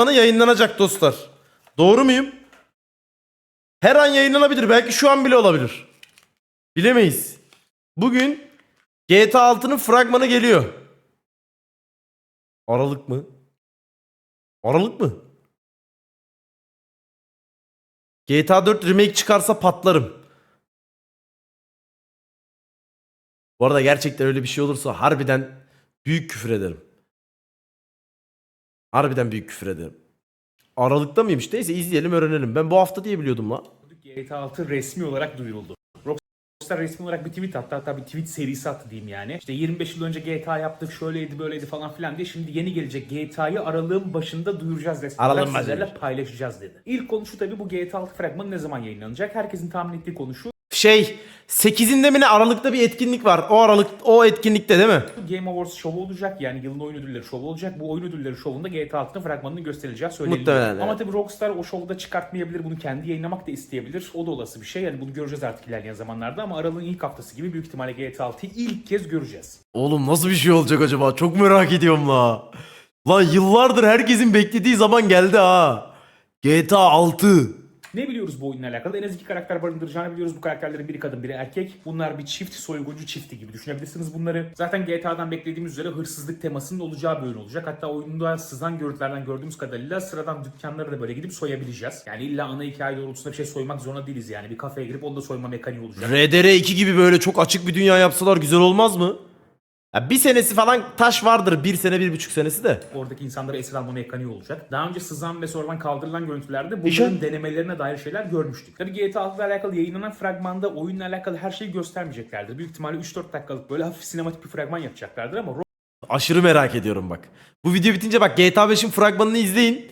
Bana yayınlanacak dostlar. Doğru muyum? Her an yayınlanabilir. Belki şu an bile olabilir. Bilemeyiz. Bugün GTA 6'nın fragmanı geliyor. Aralık mı? Aralık mı? GTA 4 remake çıkarsa patlarım. Bu arada gerçekten öyle bir şey olursa harbiden büyük küfür ederim. Harbiden büyük küfür ederim. Aralıkta mıymış? Neyse izleyelim öğrenelim. Ben bu hafta diye biliyordum la. GTA 6 resmi olarak duyuruldu. Rockstar resmi olarak bir tweet attı. Hatta bir tweet serisi attı diyeyim yani. İşte 25 yıl önce GTA yaptık şöyleydi böyleydi falan filan diye. Şimdi yeni gelecek GTA'yı aralığın başında duyuracağız resmi olarak Aralığın sizlerle başında. paylaşacağız dedi. İlk konu şu tabii bu GTA 6 fragmanı ne zaman yayınlanacak? Herkesin tahmin ettiği konu şu. Şey 8'inde mi ne Aralık'ta bir etkinlik var. O Aralık o etkinlikte değil mi? Game Awards şovu olacak yani yılın oyun ödülleri şovu olacak. Bu oyun ödülleri şovunda GTA 6'nın fragmanını gösterileceği söyleniyor. Muhtemelen, Ama tabii Rockstar o şovda çıkartmayabilir. Bunu kendi yayınlamak da isteyebilir. O da olası bir şey. Yani bunu göreceğiz artık ilerleyen zamanlarda ama Aralık'ın ilk haftası gibi büyük ihtimalle GTA 6'yı ilk kez göreceğiz. Oğlum nasıl bir şey olacak acaba? Çok merak ediyorum la. Lan yıllardır herkesin beklediği zaman geldi ha. GTA 6. Ne biliyoruz bu oyunla alakalı? En az iki karakter barındıracağını biliyoruz. Bu karakterlerin biri kadın biri erkek. Bunlar bir çift soyguncu çifti gibi düşünebilirsiniz bunları. Zaten GTA'dan beklediğimiz üzere hırsızlık temasının olacağı bir oyun olacak. Hatta oyunda sızan görüntülerden gördüğümüz kadarıyla sıradan dükkanları da böyle gidip soyabileceğiz. Yani illa ana hikaye doğrultusunda bir şey soymak zorunda değiliz yani. Bir kafeye girip onu da soyma mekaniği olacak. RDR 2 gibi böyle çok açık bir dünya yapsalar güzel olmaz mı? Ya bir senesi falan taş vardır. Bir sene bir buçuk senesi de. Oradaki insanları esir alma mekaniği olacak. Daha önce sızan ve sonradan kaldırılan görüntülerde bunların İşte- denemelerine dair şeyler görmüştük. Tabii GTA 6 ile alakalı yayınlanan fragmanda oyunla alakalı her şeyi göstermeyeceklerdir. Büyük ihtimalle 3-4 dakikalık böyle hafif sinematik bir fragman yapacaklardır ama Aşırı merak ediyorum bak. Bu video bitince bak GTA 5'in fragmanını izleyin.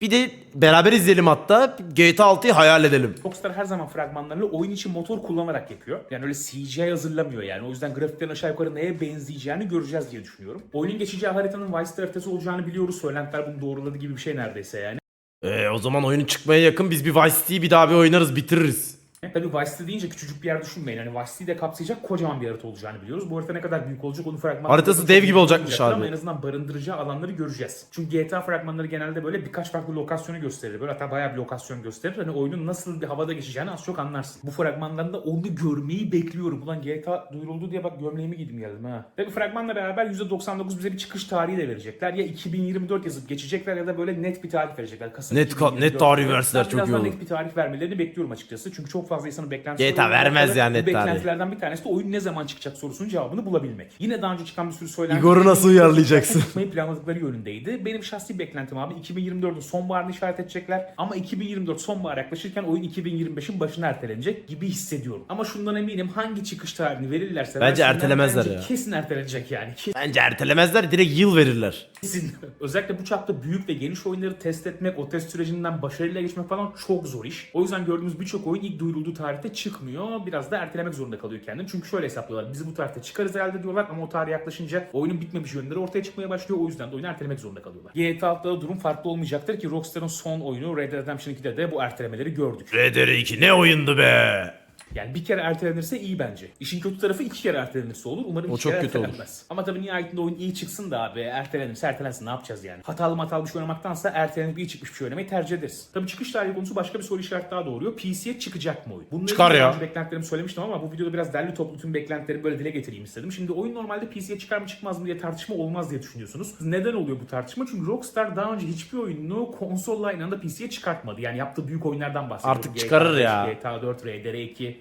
Bir de beraber izleyelim hatta. GTA 6'yı hayal edelim. Rockstar her zaman fragmanlarını oyun için motor kullanarak yapıyor. Yani öyle CGI hazırlamıyor yani. O yüzden grafiklerin aşağı yukarı neye benzeyeceğini göreceğiz diye düşünüyorum. Oyunun geçeceği haritanın Vice City haritası olacağını biliyoruz. Söylentiler bunu doğruladı gibi bir şey neredeyse yani. Ee, o zaman oyunun çıkmaya yakın biz bir Vice City'yi bir daha bir oynarız bitiririz. Tabii Vice City deyince küçücük bir yer düşünmeyin. Hani Vice City'yi de kapsayacak kocaman bir harita olacağını biliyoruz. Bu harita ne kadar büyük olacak onu fragman... Haritası dev gibi olacakmış Ama abi. en azından barındıracağı alanları göreceğiz. Çünkü GTA fragmanları genelde böyle birkaç farklı lokasyonu gösterir. Böyle hatta bayağı bir lokasyon gösterir. Hani oyunun nasıl bir havada geçeceğini az çok anlarsın. Bu fragmandan da onu görmeyi bekliyorum. Ulan GTA duyuruldu diye bak gömleğimi giydim geldim ha. Tabii fragmanla beraber %99 bize bir çıkış tarihi de verecekler. Ya 2024 yazıp geçecekler ya da böyle net bir tarih verecekler. Kasım Net ka- 2024 net tarih verseler çok biraz iyi olur. net bir tarih vermelerini bekliyorum açıkçası. Çünkü çok fazla insanın beklentisi GTA vermez yani net. Beklentilerden bir tanesi de oyun ne zaman çıkacak sorusunun cevabını bulabilmek. Yine daha önce çıkan bir sürü söylenti. Igor'u nasıl uyarlayacaksın? Çıkmayı planladıkları yönündeydi. Benim şahsi beklentim abi 2024'ün sonbaharını işaret edecekler. Ama 2024 sonbahar yaklaşırken oyun 2025'in başına ertelenecek gibi hissediyorum. Ama şundan eminim hangi çıkış tarihini verirlerse Bence versinler, ertelemezler bence ya. Kesin ertelenecek yani. Bence ertelemezler direkt yıl verirler. Kesin. Özellikle bu çapta büyük ve geniş oyunları test etmek, o test sürecinden başarıyla geçmek falan çok zor iş. O yüzden gördüğümüz birçok oyun ilk duyurulduğu tarihte çıkmıyor. Biraz da ertelemek zorunda kalıyor kendini. Çünkü şöyle hesaplıyorlar. Bizi bu tarihte çıkarız herhalde diyorlar ama o tarih yaklaşınca oyunun bitmemiş yönleri ortaya çıkmaya başlıyor. O yüzden de oyunu ertelemek zorunda kalıyorlar. GTA 6'da da durum farklı olmayacaktır ki Rockstar'ın son oyunu Red Dead Redemption 2'de de bu ertelemeleri gördük. RDR 2 ne oyundu be? Yani bir kere ertelenirse iyi bence. İşin kötü tarafı iki kere ertelenirse olur. Umarım O iki çok kere kötü olur. ertelenmez. Ama tabii nihayetinde oyun iyi çıksın da abi ertelenirse ertelensin ne yapacağız yani? Hatalı hatalı bir şey oynamaktansa ertelenip iyi çıkmış bir şey oynamayı tercih ederiz. Tabii çıkış tarihi konusu başka bir soru işareti daha doğuruyor. PC'ye çıkacak mı oyun? Bununla Çıkar ya. beklentilerimi söylemiştim ama bu videoda biraz derli toplu tüm beklentilerimi böyle dile getireyim istedim. Şimdi oyun normalde PC'ye çıkar mı çıkmaz mı diye tartışma olmaz diye düşünüyorsunuz. Neden oluyor bu tartışma? Çünkü Rockstar daha önce hiçbir oyununu konsolla aynı anda PC'ye çıkartmadı. Yani yaptığı büyük oyunlardan bahsediyorum. Artık GTA çıkarır 5, ya. GTA 4,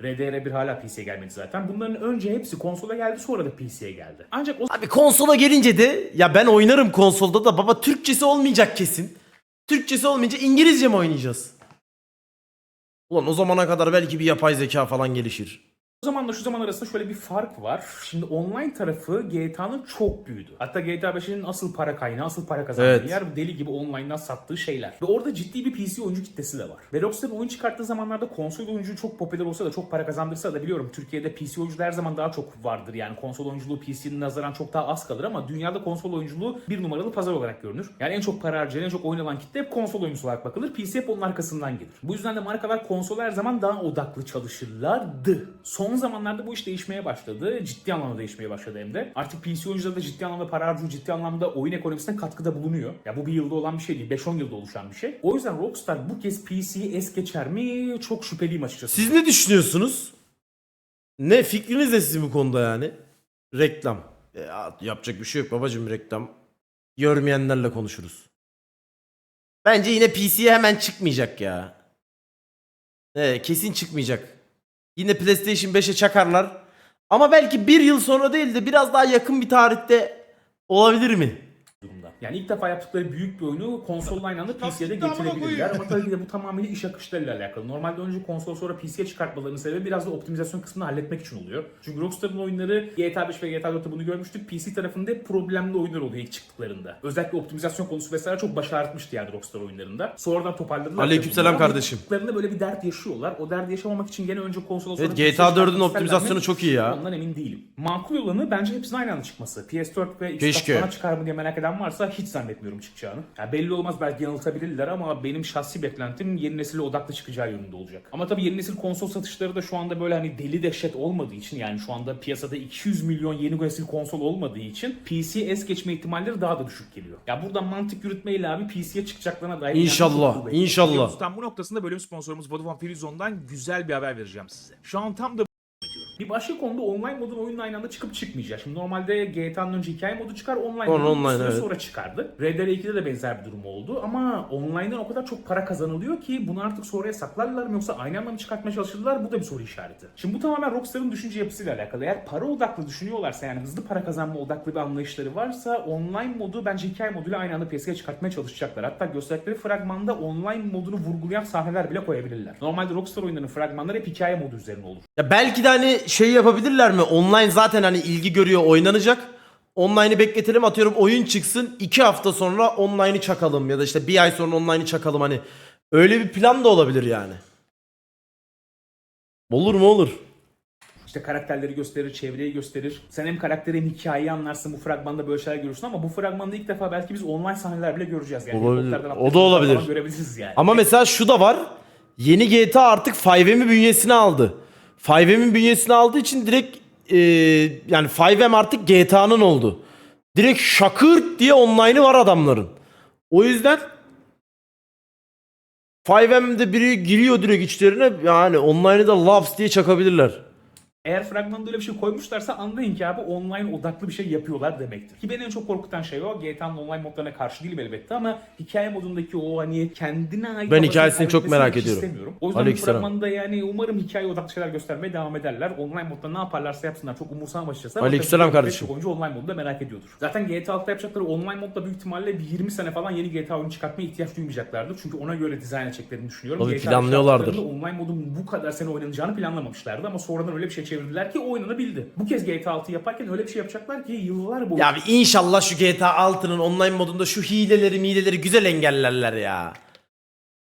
RDR2, RDR1 hala PC'ye gelmedi zaten. Bunların önce hepsi konsola geldi sonra da PC'ye geldi. Ancak o Abi konsola gelince de ya ben oynarım konsolda da baba Türkçesi olmayacak kesin. Türkçesi olmayınca İngilizce mi oynayacağız? Ulan o zamana kadar belki bir yapay zeka falan gelişir. Zamanla şu zaman arasında şöyle bir fark var. Şimdi online tarafı GTA'nın çok büyüdü. Hatta GTA 5'in asıl para kaynağı, asıl para kazandığı Evet. yer deli gibi online'dan sattığı şeyler. Ve orada ciddi bir PC oyuncu kitlesi de var. Ve Rockstar'ın oyun çıkarttığı zamanlarda konsol oyuncu çok popüler olsa da çok para kazandırsa da biliyorum Türkiye'de PC oyuncular her zaman daha çok vardır. Yani konsol oyunculuğu PC'nin nazaran çok daha az kalır ama dünyada konsol oyunculuğu bir numaralı pazar olarak görünür. Yani en çok para harcayan, en çok oynanan kitle hep konsol oyuncusu olarak bakılır. PC hep onun arkasından gelir. Bu yüzden de markalar konsola her zaman daha odaklı çalışırlardı. Son zamanlarda bu iş değişmeye başladı. Ciddi anlamda değişmeye başladı hem de. Artık PC oyuncuları da ciddi anlamda para harcıyor, ciddi anlamda oyun ekonomisine katkıda bulunuyor. Ya bu bir yılda olan bir şey değil, 5-10 yılda oluşan bir şey. O yüzden Rockstar bu kez PC'yi es geçer mi? Çok şüpheliyim açıkçası. Siz ne düşünüyorsunuz? Ne fikriniz ne sizin bu konuda yani? Reklam. E, ya, yapacak bir şey yok babacım reklam. Görmeyenlerle konuşuruz. Bence yine PC'ye hemen çıkmayacak ya. Evet kesin çıkmayacak. Yine PlayStation 5'e çakarlar. Ama belki bir yıl sonra değil de biraz daha yakın bir tarihte olabilir mi? Yani ilk defa yaptıkları büyük bir oyunu konsolla aynı anda PC'ye de getirebilirler ama tabii ki de bu tamamıyla iş akışlarıyla alakalı. Normalde önce konsol sonra PC'ye çıkartmalarının sebebi biraz da optimizasyon kısmını halletmek için oluyor. Çünkü Rockstar'ın oyunları GTA 5 ve GTA 4'te bunu görmüştük. PC tarafında hep problemli oyunlar oluyor ilk çıktıklarında. Özellikle optimizasyon konusu vesaire çok baş ağrıtmıştı yani Rockstar oyunlarında. Sonradan toparladılar. Aleykümselam kardeşim. Çıktıklarında böyle bir dert yaşıyorlar. O derdi yaşamamak için gene önce konsola sonra Evet GTA 4'ün çıkartmak optimizasyonu çok iyi ya. Ondan emin değilim. Makul olanı bence hepsinin aynı anda çıkması. PS4 ve Xbox çıkar mı diye merak eden varsa hiç zannetmiyorum çıkacağını. Ya belli olmaz belki yanıltabilirler ama benim şahsi beklentim yeni nesile odaklı çıkacağı yönünde olacak. Ama tabii yeni nesil konsol satışları da şu anda böyle hani deli dehşet olmadığı için yani şu anda piyasada 200 milyon yeni nesil konsol olmadığı için PC es geçme ihtimalleri daha da düşük geliyor. Ya buradan mantık yürütmeyle abi PC'ye çıkacaklarına dair İnşallah, kuvvetli. inşallah. Tam bu noktasında bölüm sponsorumuz Vodafone Frizone'dan güzel bir haber vereceğim size. Şu an tam da Bir başka konuda online modun oyunun aynı anda çıkıp çıkmayacak. Şimdi normalde GTA'nın önce hikaye modu çıkar, online modu online, evet. sonra çıkardı. Red Dead 2'de de benzer bir durum oldu ama online'dan o kadar çok para kazanılıyor ki bunu artık sonraya saklarlar mı yoksa aynı anda mı çıkartmaya çalışırlar bu da bir soru işareti. Şimdi bu tamamen Rockstar'ın düşünce yapısıyla alakalı. Eğer para odaklı düşünüyorlarsa yani hızlı para kazanma odaklı bir anlayışları varsa online modu bence hikaye moduyla aynı anda piyasaya çıkartmaya çalışacaklar. Hatta gösterdikleri fragmanda online modunu vurgulayan sahneler bile koyabilirler. Normalde Rockstar oyunlarının fragmanları hep hikaye modu üzerine olur. Ya belki de hani şey yapabilirler mi? Online zaten hani ilgi görüyor oynanacak. Online'ı bekletelim atıyorum oyun çıksın. iki hafta sonra online'ı çakalım ya da işte bir ay sonra online'ı çakalım hani. Öyle bir plan da olabilir yani. Olur mu olur. İşte karakterleri gösterir, çevreyi gösterir. Sen hem karakteri hem hikayeyi anlarsın bu fragmanda böyle şeyler görürsün ama bu fragmanda ilk defa belki biz online sahneler bile göreceğiz. Yani Olabilir. helikopterden O da atlayıp olabilir. falan Görebiliriz yani. Ama mesela şu da var. Yeni GTA artık 5M'i bünyesine aldı. 5M'in bünyesine aldığı için direkt e, yani 5M artık GTA'nın oldu. Direkt şakır diye online'ı var adamların. O yüzden 5M'de biri giriyor direkt içlerine yani online'ı da Labs diye çakabilirler. Eğer fragmanda öyle bir şey koymuşlarsa anlayın ki abi online odaklı bir şey yapıyorlar demektir. Ki beni en çok korkutan şey o. GTA'nın online modlarına karşı değilim elbette ama hikaye modundaki o hani kendine ait... Ben hikayesini çok merak ediyorum. istemiyorum. O yüzden Aleykümselam. fragmanda yani umarım hikaye odaklı şeyler göstermeye devam ederler. Online modda ne yaparlarsa yapsınlar çok umursamam açıkçası. ama Aleykümselam kardeşim. birçok oyuncu online modda merak ediyordur. Zaten GTA 6'da yapacakları online modda büyük ihtimalle bir 20 sene falan yeni GTA oyunu çıkartmaya ihtiyaç duymayacaklardır. Çünkü ona göre dizayn edeceklerini düşünüyorum. Tabii planlıyorlardır. online modun bu kadar sene oynanacağını planlamamışlardı ama sonradan öyle bir şey çevirdiler ki oynanabildi. Bu kez GTA 6 yaparken öyle bir şey yapacaklar ki yıllar boyunca Ya bir inşallah şu GTA 6'nın online modunda şu hileleri mileleri güzel engellerler ya.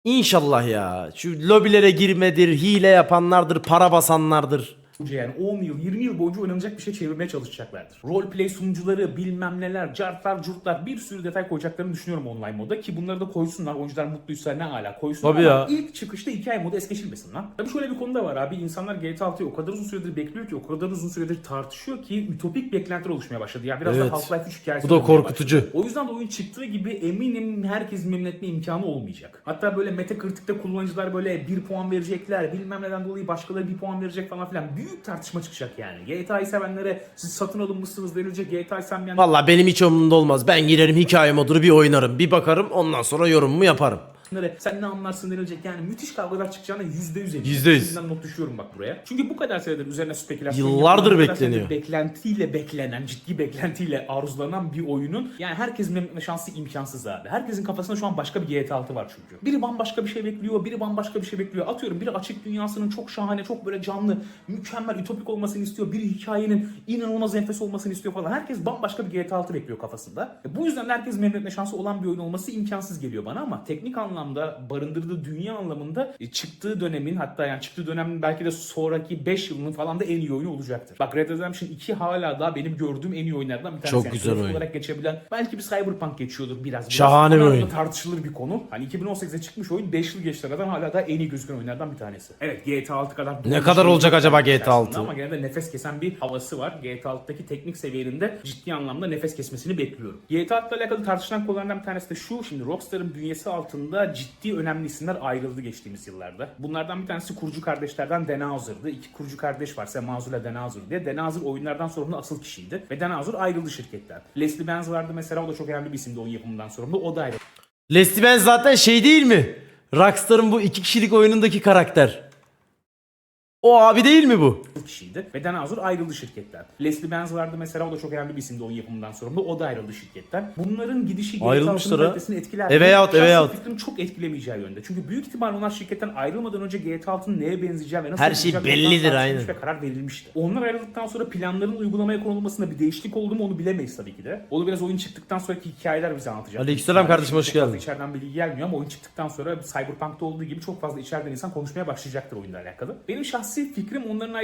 İnşallah ya. Şu lobilere girmedir, hile yapanlardır, para basanlardır. Yani 10 yıl 20 yıl boyunca oynanacak bir şey çevirmeye çalışacaklardır. Roleplay sunucuları bilmem neler cartlar curtlar bir sürü detay koyacaklarını düşünüyorum online moda ki bunları da koysunlar oyuncular mutluysa ne ala koysunlar Tabii ya. ilk çıkışta hikaye modu es geçilmesin lan. Tabii şöyle bir konu da var abi insanlar GTA 6'yı o kadar uzun süredir bekliyor ki o kadar uzun süredir tartışıyor ki ütopik beklentiler oluşmaya başladı. Ya biraz Evet. da Half-Life 3 hikayesi Bu da korkutucu. başladı. O yüzden de oyun çıktığı gibi eminim herkes memnun etme imkanı olmayacak. Hatta böyle Metacritic'te kullanıcılar böyle bir puan verecekler bilmem neden dolayı başkaları bir puan verecek falan filan. Büyük tartışma çıkacak yani. GTA'yı sevenlere siz satın alınmışsınız denilecek GTA'yı sevmeyen Valla benim hiç umurumda olmaz. Ben girerim hikaye modunu bir oynarım, bir bakarım ondan sonra yorumumu yaparım. Nereye, sen ne anlarsın denilecek yani müthiş kavgalar çıkacağına yüzde yüz eminim. Yüzde yüz. Şimdiden not düşüyorum bak buraya. Çünkü bu kadar senedir üzerine spekülasyon Yıllardır yapılan, bu kadar bekleniyor. senedir Beklentiyle beklenen, ciddi beklentiyle arzulanan bir oyunun yani herkesin memnun şansı imkansız abi. Herkesin kafasında şu an başka bir GTA 6 var çünkü. Biri bambaşka bir şey bekliyor, biri bambaşka bir şey bekliyor. Atıyorum biri açık dünyasının çok şahane, çok böyle canlı, mükemmel, ütopik olmasını istiyor. Biri hikayenin inanılmaz enfes olmasını istiyor falan. Herkes bambaşka bir GTA 6 bekliyor kafasında. E Bu yüzden herkes memnun etme şansı olan bir oyun olması imkansız geliyor bana ama teknik anlamda anlamda barındırdığı dünya anlamında e, çıktığı dönemin hatta yani çıktığı dönemin belki de sonraki 5 yılının falan da en iyi oyunu olacaktır. Bak Red Dead Redemption 2 hala da benim gördüğüm en iyi oyunlardan bir tanesi. Çok Yani güzel oyun. olarak geçebilen belki bir Cyberpunk geçiyordur biraz. biraz. Şahane bir oyun. tartışılır bir konu. Hani 2018'de çıkmış oyun 5 yıl geçti aradan hala da en iyi gözüken oyunlardan bir tanesi. Evet GTA 6 kadar Ne kadar olacak acaba GTA 6? Ama gene de nefes kesen bir havası var. GTA 6'daki teknik seviyelerinde ciddi anlamda nefes kesmesini bekliyorum. GTA 6 ile alakalı tartışılan konulardan bir tanesi de şu. Şimdi Rockstar'ın bünyesi altında ciddi önemli isimler ayrıldı geçtiğimiz yıllarda. Bunlardan bir tanesi kurucu kardeşlerden Houser'dı. İki kurucu kardeş var. Semazur ile Houser diye. Houser oyunlardan sorumlu asıl kişiydi. Ve Houser ayrıldı şirketten. Leslie Benz vardı mesela. O da çok önemli bir isimdi oyun yapımından sorumlu. O da ayrıldı. Leslie Benz zaten şey değil mi? Rockstar'ın bu iki kişilik oyunundaki karakter. O abi değil mi bu? Kişiydi. Ve Dan Houser ayrıldı şirketten. Leslie Benz vardı mesela o da çok önemli bir isimdi oyun yapımından sorumlu. O da ayrıldı şirketten. Bunların gidişi Ayrılmışlar ha. etkiler. E veya out, e veya out. fikrim çok etkilemeyeceği yönde. Çünkü büyük ihtimal onlar şirketten ayrılmadan önce GTA 6'nın neye benzeyeceği ve nasıl Her şey bellidir, aynen. Ve karar verilmişti. Onlar ayrıldıktan sonra planların uygulamaya konulmasında bir değişiklik oldu mu onu bilemeyiz tabii ki de. Onu biraz oyun çıktıktan sonraki hikayeler bize anlatacak. Aleykümselam kardeşim, hoş geldin. içeriden bilgi gelmiyor ama oyun çıktıktan sonra Cyberpunk'ta olduğu gibi çok fazla içeriden insan konuşmaya başlayacaktır oyunla alakalı. Benim şahsi fikrim onların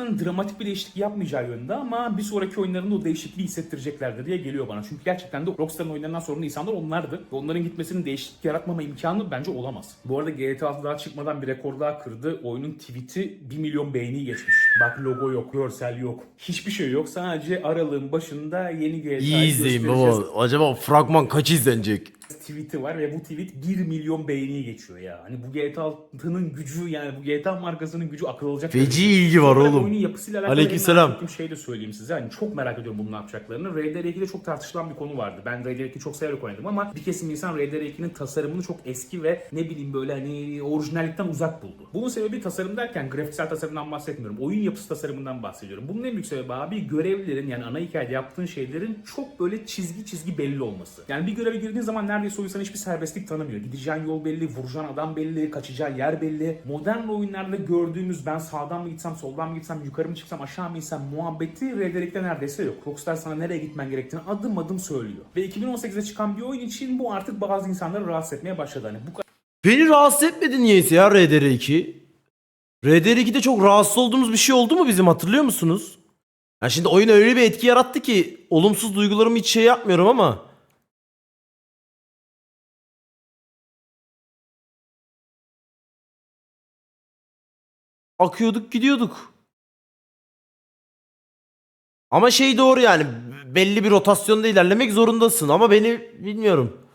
ayrılmasının dramatik bir değişiklik yapmayacağı yönde ama bir sonraki oyunlarında o değişikliği hissettireceklerdir diye geliyor bana. Çünkü gerçekten de Rockstar'ın oyunlarından sorumlu insanlar onlardı. Ve onların gitmesinin değişiklik yaratmama imkanı bence olamaz. Bu arada GTA 6 daha çıkmadan bir rekor daha kırdı. Oyunun tweet'i 1 milyon beğeni geçmiş. Bak logo yok, görsel yok. Hiçbir şey yok. Sadece aralığın başında yeni GTA'yı İyi izleyin baba. Acaba fragman kaç izlenecek? Tweet'i var ve bu tweet 1 milyon beğeniyi geçiyor ya. Hani bu GTA 6'nın gücü yani bu GTA markasının gücü akıl alacak. Feci bir şey. ilgi var Sonra oğlum. Oyunun yapısıyla alakalı Aleykümselam. ettiğim şey de söyleyeyim size. Hani çok merak ediyorum bunu ne yapacaklarını. RDR2'de çok tartışılan bir konu vardı. Ben RDR2'yi çok severek oynadım ama bir kesim insan RDR2'nin tasarımını çok eski ve ne bileyim böyle hani orijinallikten uzak buldu. Bunun sebebi tasarım derken grafiksel tasarımdan bahsetmiyorum. Oyun yapısı tasarımından bahsediyorum. Bunun en büyük sebebi abi görevlilerin yani ana hikayede yaptığın şeylerin çok böyle çizgi çizgi belli olması. Yani bir göreve girdiğin zaman neredeyse oyun sana hiçbir serbestlik tanımıyor. Gideceğin yol belli, vuracağın adam belli, kaçacağın yer belli. Modern oyunlarda gördüğümüz ben sağdan mı gitsem, soldan mı gitsem, yukarı mı çıksam, aşağı mı insem muhabbeti Red Dead'de neredeyse yok. Rockstar sana nereye gitmen gerektiğini adım adım söylüyor. Ve 2018'de çıkan bir oyun için bu artık bazı insanları rahatsız etmeye başladı. Hani bu Beni rahatsız etmedi niyeyse ya RDR2. RDR2'de çok rahatsız olduğumuz bir şey oldu mu bizim hatırlıyor musunuz? Ya şimdi oyun öyle bir etki yarattı ki olumsuz duygularımı hiç şey yapmıyorum ama. Akıyorduk gidiyorduk. Ama şey doğru yani belli bir rotasyonda ilerlemek zorundasın ama beni bilmiyorum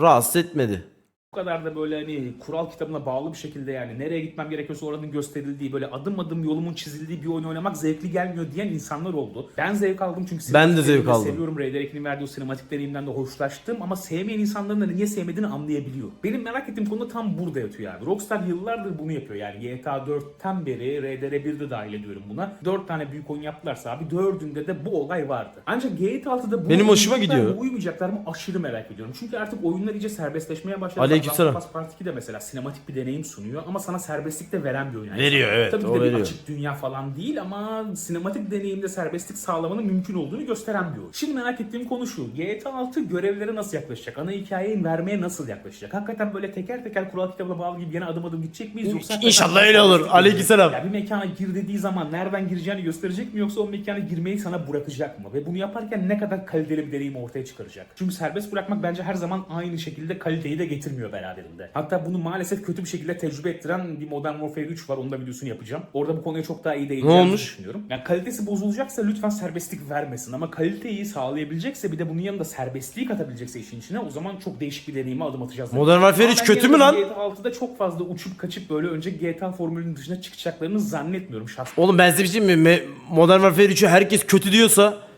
rahatsız etmedi. Bu kadar da böyle hani kural kitabına bağlı bir şekilde yani nereye gitmem gerekiyorsa oranın gösterildiği böyle adım adım yolumun çizildiği bir oyun oynamak zevkli gelmiyor diyen insanlar oldu. Ben zevk aldım çünkü Ben de zevk aldım. Seviyorum Ray Derek'in verdiği o sinematik deneyimden de hoşlaştım ama sevmeyen insanların da niye sevmediğini anlayabiliyor. Benim merak ettiğim konu da tam burada yatıyor abi. Rockstar yıllardır bunu yapıyor yani GTA 4'ten beri RDR1'de dahil ediyorum buna. 4 tane büyük oyun yaptılarsa abi dördünde de bu olay vardı. Ancak GTA 6'da bu Benim hoşuma gidiyor. mı, uymayacaklar mı aşırı merak ediyorum. Çünkü artık oyunlar iyice serbestleşmeye başladı. Aleykümselam. Last of Us Part 2 de mesela sinematik bir deneyim sunuyor ama sana serbestlik de veren bir oyun. Veriyor, evet, Tabii ki o de bir veriyor. açık dünya falan değil ama sinematik deneyimde serbestlik sağlamanın mümkün olduğunu gösteren bir oyun. Şimdi merak ettiğim konu şu. GTA 6 görevlere nasıl yaklaşacak? Ana hikayeyi vermeye nasıl yaklaşacak? Hakikaten böyle teker teker kural kitabına bağlı gibi yine adım adım gidecek miyiz? Yoksa hakikaten İnşallah öyle olur. Aleykümselam. ya bir mekana gir dediği zaman nereden gireceğini gösterecek mi yoksa o mekana girmeyi sana bırakacak mı? Ve bunu yaparken ne kadar kaliteli bir deneyim ortaya çıkaracak? Çünkü serbest bırakmak bence her zaman aynı şekilde kaliteyi de getirmiyor beraberinde. Hatta bunu maalesef kötü bir şekilde tecrübe ettiren bir Modern Warfare 3 var. Onun da videosunu yapacağım. Orada bu konuya çok daha iyi değineceğimizi olmuş? düşünüyorum. Yani kalitesi bozulacaksa lütfen serbestlik vermesin ama kaliteyi sağlayabilecekse bir de bunun yanında serbestliği katabilecekse işin içine o zaman çok değişik bir deneyime adım atacağız. Modern Warfare Ama 3 ben kötü mü lan? GTA 6'da çok fazla uçup kaçıp böyle önce GTA formülünün dışına çıkacaklarını zannetmiyorum şahsen. Oğlum ben size bir şey mi? Modern Warfare 3'ü herkes kötü diyorsa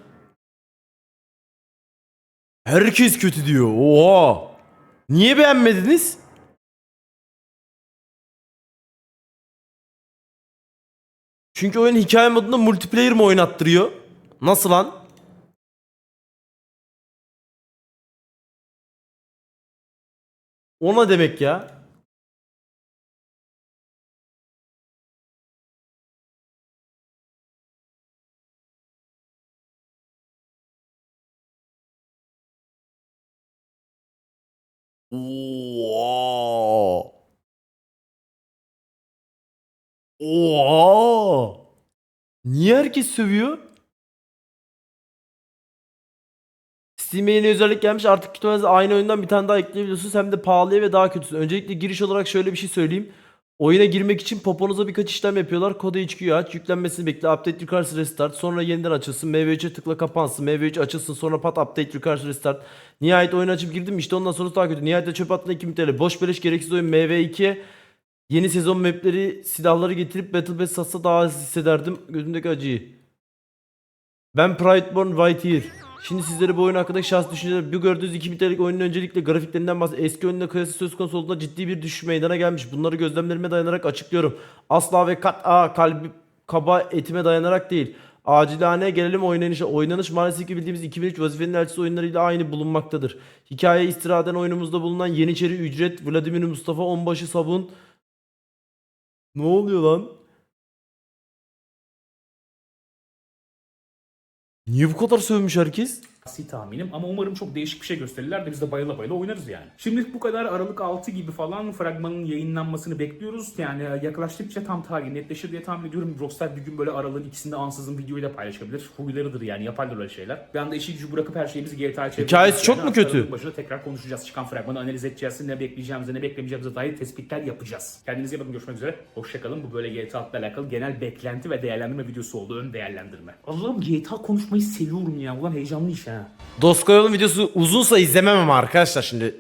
Herkes kötü diyor. Oha. Niye beğenmediniz? Çünkü oyun hikaye modunda multiplayer mi oynattırıyor? Nasıl lan? O ne demek ya? Oha. Oha. Niye herkes sövüyor? Steam'e yeni özellik gelmiş artık kütüphanenize aynı oyundan bir tane daha ekleyebiliyorsunuz hem de pahalıya ve daha kötüsü. Öncelikle giriş olarak şöyle bir şey söyleyeyim. Oyuna girmek için poponuza birkaç işlem yapıyorlar. Kodu HQ'yu aç, yüklenmesini bekle, update yukarısı restart, sonra yeniden açılsın, MV3'e tıkla kapansın, MV3 açılsın, sonra pat update yukarısı restart. Nihayet oyunu açıp girdim işte ondan sonra daha kötü. Nihayet de çöp attığında 2000 TL. Boş beleş gereksiz oyun MV2'ye yeni sezon mapleri, silahları getirip Battle Pass satsa daha az hissederdim gözümdeki acıyı. Ben Prideborn Whitehair. Şimdi sizlere bu oyun hakkındaki şahsi düşünceler bu gördüğünüz 2000 TL'lik oyunun öncelikle grafiklerinden bahsediyor. Eski oyunla kıyası söz konusu olduğunda ciddi bir düşüş meydana gelmiş. Bunları gözlemlerime dayanarak açıklıyorum. Asla ve kat a kalbi kaba etime dayanarak değil. Acilane gelelim oynanışa. Oynanış maalesef ki bildiğimiz 2003 vazifenin elçisi oyunlarıyla aynı bulunmaktadır. Hikaye istirahaten oyunumuzda bulunan Yeniçeri Ücret, Vladimir Mustafa Onbaşı Sabun. Ne oluyor lan? Niye bu kadar sövmüş herkes? Asi tahminim ama umarım çok değişik bir şey gösterirler de biz de bayıla bayıla oynarız yani. Şimdilik bu kadar Aralık 6 gibi falan fragmanın yayınlanmasını bekliyoruz. Yani yaklaştıkça tam tarihi netleşir diye tahmin ediyorum. Rockstar bir gün böyle Aralık'ın ikisinde ansızın videoyu da paylaşabilir. Huylarıdır yani yaparlar öyle şeyler. Bir anda işi gücü bırakıp her şeyimizi GTA'ya çeviririz. Hikayesi çok mu kötü? Başında tekrar konuşacağız. Çıkan fragmanı analiz edeceğiz. Ne bekleyeceğimize ne beklemeyeceğimize dair tespitler yapacağız. Kendinize iyi bakın görüşmek üzere. Hoşçakalın. Bu böyle GTA ile alakalı genel beklenti ve değerlendirme videosu oldu. Ön değerlendirme. Allah'ım GTA konuşmayı seviyorum ya. Ulan heyecanlı iş ha. Doskoyol'un videosu uzunsa izlemem ama arkadaşlar şimdi.